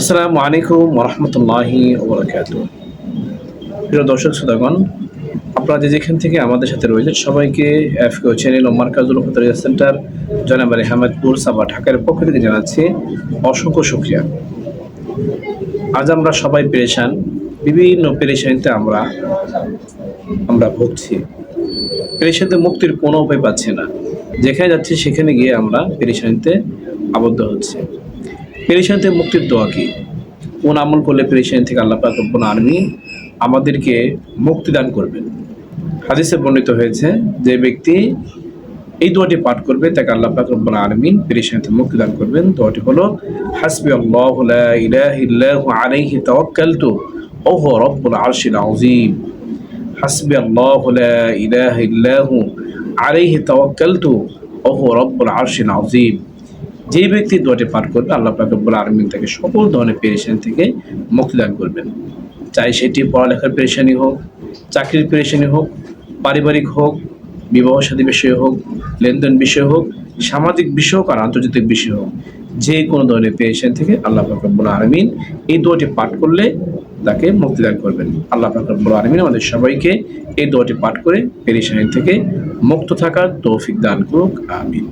আসসালামু আলাইকুম রহমতুল্লাহি ওবরাকাত প্রিয় দর্শক শ্রোতাগণ, আপনারা যে যেখান থেকে আমাদের সাথে রয়েছেন সবাইকে এফকেও চ্যানেল ও মার্কাজুল ফতরিয়া সেন্টার জনাবারি আহমেদপুর সাবা ঢাকার পক্ষ থেকে জানাচ্ছি অসংখ্য শুক্রিয়া। আজ আমরা সবাই পেরেশান, বিভিন্ন পেরেশানিতে আমরা আমরা ভুগছি। পেরেশানিতে মুক্তির কোনো উপায় পাচ্ছি না। যেখানে যাচ্ছি সেখানে গিয়ে আমরা পেরেশানিতে আবদ্ধ হচ্ছে। পেরেশানিতে মুক্তির দোয়া কি? কোন আমল করলে পেরেশানি থেকে আল্লাহ পাক আলমী আমাদেরকে মুক্তি দান করবেন। হাদিসে বর্ণিত হয়েছে, যে ব্যক্তি এই দোয়াটি পাঠ করবে, তাকে আল্লাহ পাক রব্বুল আলমিন পেরেশানিতে মুক্তি দান করবেন। দোয়াটি হলো হাসবি আল্লাহ আলাইহি তাওয়াক্কালতু ওয়া হুয়া রব্বুল আরশিল আযীম। হাসবি আল্লাহ লা ইলাহা ইল্লাহু আলাইহি তাওয়াক্কালতু ওয়া হুয়া রব্বুল আরশিল আযীম। যে ব্যক্তি দোয়াটি পাঠ করবে, আল্লাহ পাক রব্বুল আলমিন তাকে সকল ধরনের পেরেশানি থেকে মুক্তি দান করবেন। চাই সেটি পড়ালেখার পেরেশানি হোক, চাকরির পেরেশানি হোক, পারিবারিক হোক বিবাহ সাদী বিষয় হোক, লেনদেন বিষয় হোক, সামাজিক বিষয় হোক আর আন্তর্জাতিক বিষয় হোক, যে কোনো ধরনের পেরেশানি থেকে আল্লাহ পাক রব্বুল আলমিন এই দোয়াটি পাঠ করলে তাকে মুক্তি দান করবেন। আল্লাহ পাক রব্বুল আলমিন আমাদের সবাইকে এই দোয়াটি পাঠ করে পেরেশানি থেকে মুক্ত থাকার তৌফিক দান করুক, আমিন।